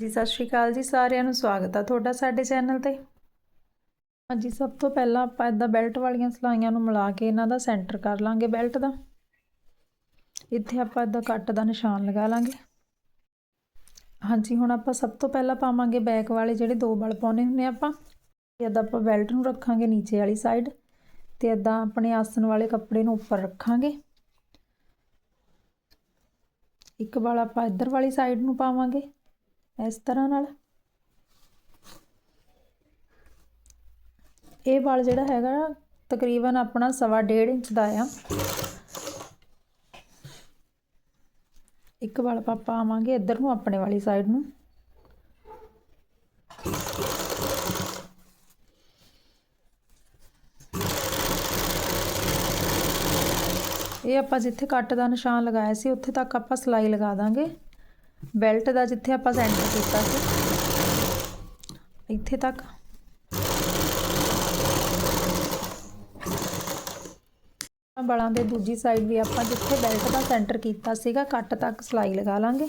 ਜੀ, ਸਤਿ ਸ਼੍ਰੀ ਅਕਾਲ ਜੀ, ਸਾਰਿਆਂ ਨੂੰ ਸਵਾਗਤ ਆ ਤੁਹਾਡਾ ਸਾਡੇ ਚੈਨਲ ਤੇ। ਹਾਂਜੀ, ਸਭ ਤੋਂ ਪਹਿਲਾਂ ਆਪਾਂ ਇਦਾਂ ਬੈਲਟ ਵਾਲੀਆਂ ਸਲਾਈਆਂ ਨੂੰ ਮਿਲਾ ਕੇ ਇਹਨਾਂ ਦਾ ਸੈਂਟਰ ਕਰ ਲਾਂਗੇ ਬੈਲਟ ਦਾ। ਇੱਥੇ ਆਪਾਂ ਇਦਾਂ ਕੱਟ ਦਾ ਨਿਸ਼ਾਨ ਲਗਾ ਲਾਂਗੇ। ਹਾਂਜੀ, ਹੁਣ ਆਪਾਂ ਸਭ ਤੋਂ ਪਹਿਲਾਂ ਪਾਵਾਂਗੇ ਬੈਕ ਵਾਲੇ ਜਿਹੜੇ ਦੋ ਬਲ ਪਾਉਨੇ ਹੁੰਨੇ ਆਪਾਂ। ਇਦਾਂ ਆਪਾਂ ਬੈਲਟ ਨੂੰ ਰੱਖਾਂਗੇ ਨੀਚੇ ਵਾਲੀ ਸਾਈਡ ਤੇ ਇਦਾਂ ਆਪਣੇ ਆਸਨ ਵਾਲੇ ਕੱਪੜੇ ਨੂੰ ਉੱਪਰ ਰੱਖਾਂਗੇ। ਇੱਕ ਵਾਲਾ ਆਪਾਂ ਇੱਧਰ ਵਾਲੀ ਸਾਈਡ ਨੂੰ ਪਾਵਾਂਗੇ। ਇਸ ਤਰ੍ਹਾਂ ਨਾਲ। ਇਹ ਵਾਲ ਜਿਹੜਾ ਹੈਗਾ ਤਕਰੀਬਨ ਆਪਣਾ ਸਵਾ ਡੇਢ ਇੰਚ ਦਾ ਆ। ਇੱਕ ਵਾਲ ਆਪਾਂ ਆਵਾਂਗੇ ਇੱਧਰ ਨੂੰ, ਆਪਣੇ ਵਾਲੀ ਸਾਈਡ ਨੂੰ। ਇਹ ਆਪਾਂ ਜਿੱਥੇ ਕੱਟ ਦਾ ਨਿਸ਼ਾਨ ਲਗਾਇਆ ਸੀ, ਉੱਥੇ ਤੱਕ ਆਪਾਂ ਸਲਾਈ ਲਗਾ ਦਾਂਗੇ। ਬੈਲਟ ਦਾ ਜਿੱਥੇ ਆਪਾਂ ਸੈਂਟਰ ਕੀਤਾ ਸੀ। ਇੱਥੇ ਤੱਕ। ਬਲਾਂ ਦੇ ਦੂਜੀ ਸਾਈਡ ਵੀ ਆਪਾਂ ਜਿੱਥੇ ਬੈਲਟ ਦਾ ਸੈਂਟਰ ਕੀਤਾ ਸੀਗਾ, ਕੱਟ ਤੱਕ ਸਲਾਈ ਲਗਾ ਲਾਂਗੇ।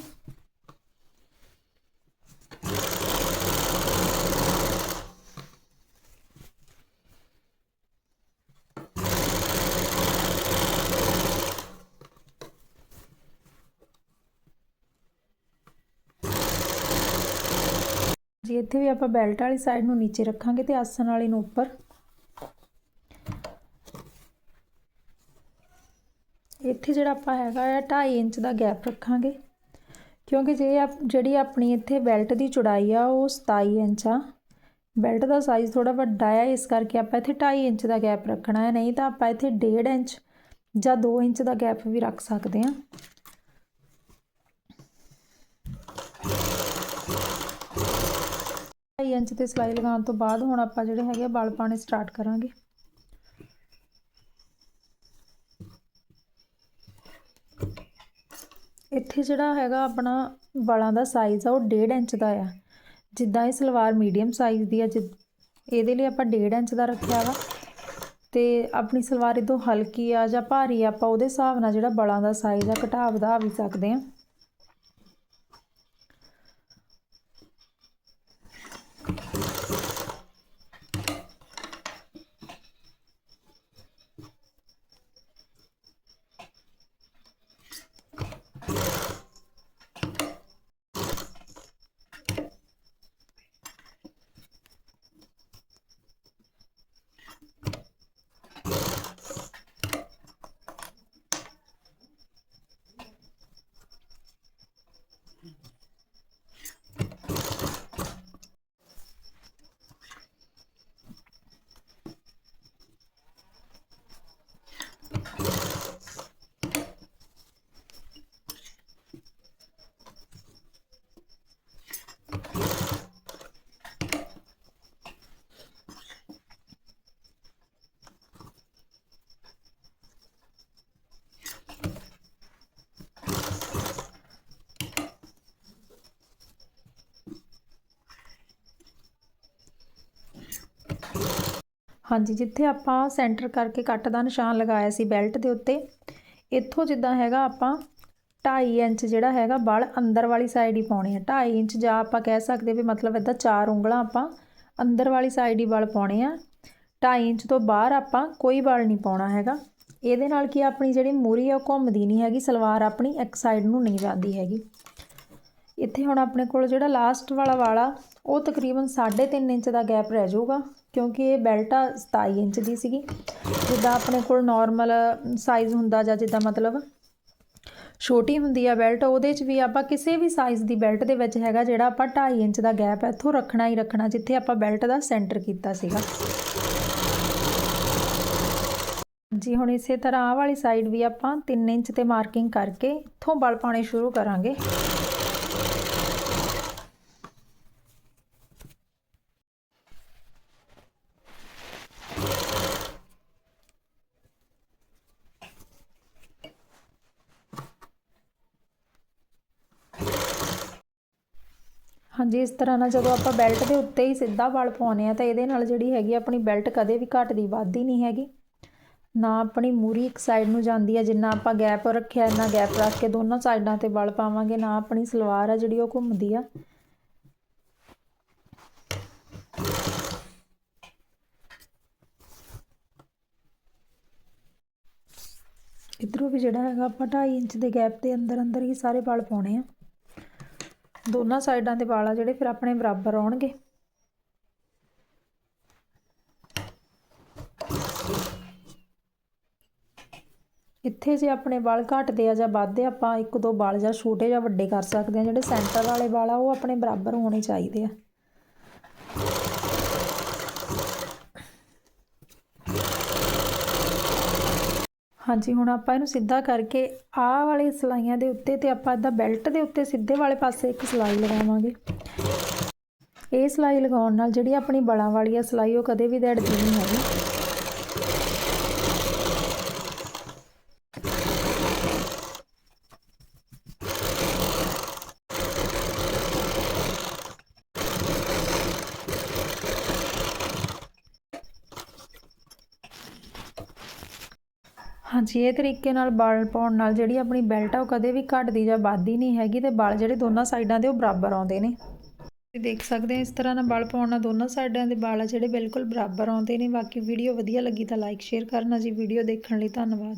ਜੀ ਇੱਥੇ ਵੀ ਆਪਾਂ ਬੈਲਟ ਵਾਲੀ ਸਾਈਡ ਨੂੰ ਨੀਚੇ ਰੱਖਾਂਗੇ ਤੇ ਆਸਣ ਵਾਲੀ ਨੂੰ ਉੱਪਰ। ਇੱਥੇ ਜਿਹੜਾ ਆਪਾਂ ਹੈਗਾ ਆ 2.5 ਇੰਚ ਦਾ ਗੈਪ ਰੱਖਾਂਗੇ। ਕਿਉਂਕਿ ਜੇ ਆਪ, ਜਿਹੜੀ ਆਪਣੀ ਇੱਥੇ ਬੈਲਟ ਦੀ ਚੌੜਾਈ ਆ, ਉਹ 27 ਇੰਚ ਆ। ਬੈਲਟ ਦਾ ਸਾਈਜ਼ ਥੋੜਾ ਵੱਡਾ ਆ, ਇਸ ਕਰਕੇ ਆਪਾਂ ਇੱਥੇ 2.5 ਇੰਚ ਦਾ ਗੈਪ ਰੱਖਣਾ ਹੈ। ਨਹੀਂ ਤਾਂ ਆਪਾਂ ਇੱਥੇ 1.5 ਇੰਚ ਜਾਂ 2 ਇੰਚ ਦਾ ਗੈਪ ਵੀ ਰੱਖ ਸਕਦੇ ਆ ਢਾਈ ਇੰਚ ਤੇ ਸਲਾਈ ਲਗਾਉਣ ਤੋਂ ਬਾਅਦ ਹੁਣ ਆਪਾਂ ਜਿਹੜੇ ਹੈਗੇ ਆ ਬਲ ਪਾਣੇ ਸਟਾਰਟ ਕਰਾਂਗੇ। ਇੱਥੇ ਜਿਹੜਾ ਹੈਗਾ ਆਪਣਾ ਬਲਾਂ ਦਾ ਸਾਈਜ਼ ਆ, ਉਹ 1.5 ਇੰਚ ਦਾ ਆ। ਜਿੱਦਾਂ ਇਹ ਸਲਵਾਰ ਮੀਡੀਅਮ ਸਾਈਜ਼ ਦੀ ਆ, ਜਿ, ਇਹਦੇ ਲਈ ਆਪਾਂ 1.5 ਇੰਚ ਦਾ ਰੱਖਿਆ ਵਾ। ਤੇ ਆਪਣੀ ਸਲਵਾਰ ਇਹ ਹਲਕੀ ਆ ਜਾਂ ਭਾਰੀ ਆ, ਆਪਾਂ ਉਹਦੇ ਹਿਸਾਬ ਨਾਲ ਜਿਹੜਾ ਬਲਾਂ ਦਾ ਸਾਈਜ਼ ਆ ਘਟਾ ਵਧਾ ਵੀ ਸਕਦੇ ਆ। ਹਾਂਜੀ, ਜਿੱਥੇ ਆਪਾਂ ਸੈਂਟਰ ਕਰਕੇ ਕੱਟ ਦਾ ਨਿਸ਼ਾਨ ਲਗਾਇਆ ਸੀ ਬੈਲਟ ਦੇ ਉੱਤੇ, ਇੱਥੋਂ ਜਿੱਦਾਂ ਹੈਗਾ ਆਪਾਂ 2.5 ਇੰਚ ਜਿਹੜਾ ਹੈਗਾ ਬਲ ਅੰਦਰ ਵਾਲੀ ਸਾਈਡ ਹੀ ਪਾਉਣੇ ਆ। 2.5 ਇੰਚ ਜਾਂ ਆਪਾਂ ਕਹਿ ਸਕਦੇ ਵੀ ਮਤਲਬ ਇਦਾਂ ਚਾਰ ਉਂਗਲਾਂ ਆਪਾਂ ਅੰਦਰ ਵਾਲੀ ਸਾਈਡ ਹੀ ਬਲ ਪਾਉਣੇ ਆ। 2.5 ਇੰਚ ਤੋਂ ਬਾਹਰ ਆਪਾਂ ਕੋਈ ਬਲ ਨਹੀਂ ਪਾਉਣਾ ਹੈਗਾ। ਇਹਦੇ ਨਾਲ ਕੀ ਆਪਣੀ ਜਿਹੜੀ ਮੂਰੀ ਆ ਉਹ ਘੁੰਮਦੀ ਨਹੀਂ ਹੈਗੀ, ਸਲਵਾਰ ਆਪਣੀ ਇੱਕ ਸਾਈਡ ਨੂੰ ਨਹੀਂ ਜਾਂਦੀ ਹੈਗੀ। ਇੱਥੇ ਹੁਣ ਆਪਣੇ ਕੋਲ ਜਿਹੜਾ ਲਾਸਟ ਵਾਲਾ ਵਾਲਾ, ਉਹ ਤਕਰੀਬਨ 3.5 ਇੰਚ ਦਾ ਗੈਪ ਰਹਿ ਜਾਊਗਾ, ਕਿਉਂਕਿ ਇਹ ਬੈਲਟ ਆ 27 ਇੰਚ ਦੀ ਸੀਗੀ। ਜਿੱਦਾਂ ਆਪਣੇ ਕੋਲ ਨਾਰਮਲ ਸਾਈਜ਼ ਹੁੰਦਾ ਜਾਂ ਜਿੱਦਾਂ ਮਤਲਬ ਛੋਟੀ ਹੁੰਦੀ ਆ ਬੈਲਟ ਉਹਦੇ 'ਚ ਵੀ ਆਪਾਂ ਕਿਸੇ ਵੀ ਸਾਈਜ਼ ਦੀ ਬੈਲਟ ਦੇ ਵਿੱਚ ਹੈਗਾ ਜਿਹੜਾ ਆਪਾਂ 2.5 ਇੰਚ ਦਾ ਗੈਪ ਇੱਥੋਂ ਰੱਖਣਾ ਹੀ ਰੱਖਣਾ, ਜਿੱਥੇ ਆਪਾਂ ਬੈਲਟ ਦਾ ਸੈਂਟਰ ਕੀਤਾ ਸੀਗਾ। ਜੀ ਹੁਣ ਇਸੇ ਤਰ੍ਹਾਂ ਆਹ ਵਾਲੀ ਸਾਈਡ ਵੀ ਆਪਾਂ 3 ਇੰਚ ਤੇ ਮਾਰਕਿੰਗ ਕਰਕੇ ਇੱਥੋਂ ਬਲ ਪਾਉਣੇ ਸ਼ੁਰੂ ਕਰਾਂਗੇ। ਹਾਂਜੀ, ਇਸ ਤਰ੍ਹਾਂ ਨਾਲ ਜਦੋਂ ਆਪਾਂ ਬੈਲਟ ਦੇ ਉੱਤੇ ਹੀ ਸਿੱਧਾ ਵਾਲ ਪਾਉਨੇ ਆ ਤਾਂ ਇਹਦੇ ਨਾਲ ਜਿਹੜੀ ਹੈਗੀ ਆਪਣੀ ਬੈਲਟ ਕਦੇ ਵੀ ਘਟਦੀ, ਵੱਧਦੀ ਨਹੀਂ ਹੈਗੀ। ਨਾ ਆਪਣੀ ਮੂਰੀ ਇੱਕ ਸਾਈਡ ਨੂੰ ਜਾਂਦੀ ਆ, ਜਿੰਨਾ ਆਪਾਂ ਗੈਪ ਰੱਖਿਆ, ਇੰਨਾ ਗੈਪ ਰੱਖ ਕੇ ਦੋਨੋਂ ਸਾਈਡਾਂ ਤੇ ਵਾਲ ਪਾਵਾਂਗੇ, ਨਾ ਆਪਣੀ ਸਲਵਾਰ ਆ ਜਿਹੜੀ ਉਹ ਘੁੰਮਦੀ ਆ। ਇਧਰੋਂ ਵੀ ਜਿਹੜਾ ਹੈਗਾ ਆਪਾਂ 2.5 ਇੰਚ ਦੇ ਗੈਪ ਦੇ ਅੰਦਰ ਅੰਦਰ ਹੀ ਸਾਰੇ ਵਾਲ ਪਾਉਣੇ ਆ। ਦੋਨਾਂ ਸਾਈਡਾਂ ਦੇ ਵਾਲ ਆ ਜਿਹੜੇ ਫਿਰ ਆਪਣੇ ਬਰਾਬਰ ਆਉਣਗੇ। ਇੱਥੇ ਜੇ ਆਪਣੇ ਵਾਲ ਘਟਦੇ ਆ ਜਾਂ ਵੱਧਦੇ ਆਪਾਂ ਇੱਕ ਦੋ ਵਾਲ ਜਾਂ ਛੋਟੇ ਜਾਂ ਵੱਡੇ ਕਰ ਸਕਦੇ ਆ, ਜਿਹੜੇ ਸੈਂਟਰ ਵਾਲੇ ਵਾਲ ਆ, ਉਹ ਆਪਣੇ ਬਰਾਬਰ ਹੋਣੇ ਚਾਹੀਦੇ ਆ। ਹਾਂਜੀ, ਹੁਣ ਆਪਾਂ ਇਹਨੂੰ ਸਿੱਧਾ ਕਰਕੇ ਆਹ ਵਾਲੇ ਸਲਾਈਆਂ ਦੇ ਉੱਤੇ ਤੇ ਆਪਾਂ ਇਹਦਾ ਬੈਲਟ ਦੇ ਉੱਤੇ ਸਿੱਧੇ ਵਾਲੇ ਪਾਸੇ ਇੱਕ ਸਲਾਈ ਲਗਾਵਾਂਗੇ। ਇਹ ਸਲਾਈ ਲਗਾਉਣ ਨਾਲ ਜਿਹੜੀ ਆਪਣੀ ਬਲਾਂ ਵਾਲੀ ਆ ਸਲਾਈ ਉਹ ਕਦੇ ਵੀ ਦੜਦੀ ਨਹੀਂ ਹੈਗੀ। ਹਾਂਜੀ, ਇਹ ਤਰੀਕੇ ਨਾਲ ਵਾਲ ਪਾਉਣ ਨਾਲ ਜਿਹੜੀ ਆਪਣੀ ਬੈਲਟ ਆ ਉਹ ਕਦੇ ਵੀ ਘਟਦੀ ਜਾਂ ਵੱਧਦੀ ਨਹੀਂ ਹੈਗੀ ਤੇ ਵਾਲ ਜਿਹੜੇ ਦੋਨਾਂ ਸਾਈਡਾਂ ਦੇ ਉਹ ਬਰਾਬਰ ਆਉਂਦੇ ਨੇ। ਤੁਸੀਂ ਦੇਖ ਸਕਦੇ ਹੋ ਇਸ ਤਰ੍ਹਾਂ ਨਾਲ ਵਾਲ ਪਾਉਣ ਨਾਲ ਦੋਨਾਂ ਸਾਈਡਾਂ ਦੇ ਬਾਲ ਆ ਜਿਹੜੇ ਬਿਲਕੁਲ ਬਰਾਬਰ ਆਉਂਦੇ ਨੇ। ਬਾਕੀ ਵੀਡੀਓ ਵਧੀਆ ਲੱਗੀ ਤਾਂ ਲਾਈਕ ਸ਼ੇਅਰ ਕਰਨਾ ਜੀ। ਵੀਡੀਓ ਦੇਖਣ ਲਈ ਧੰਨਵਾਦ।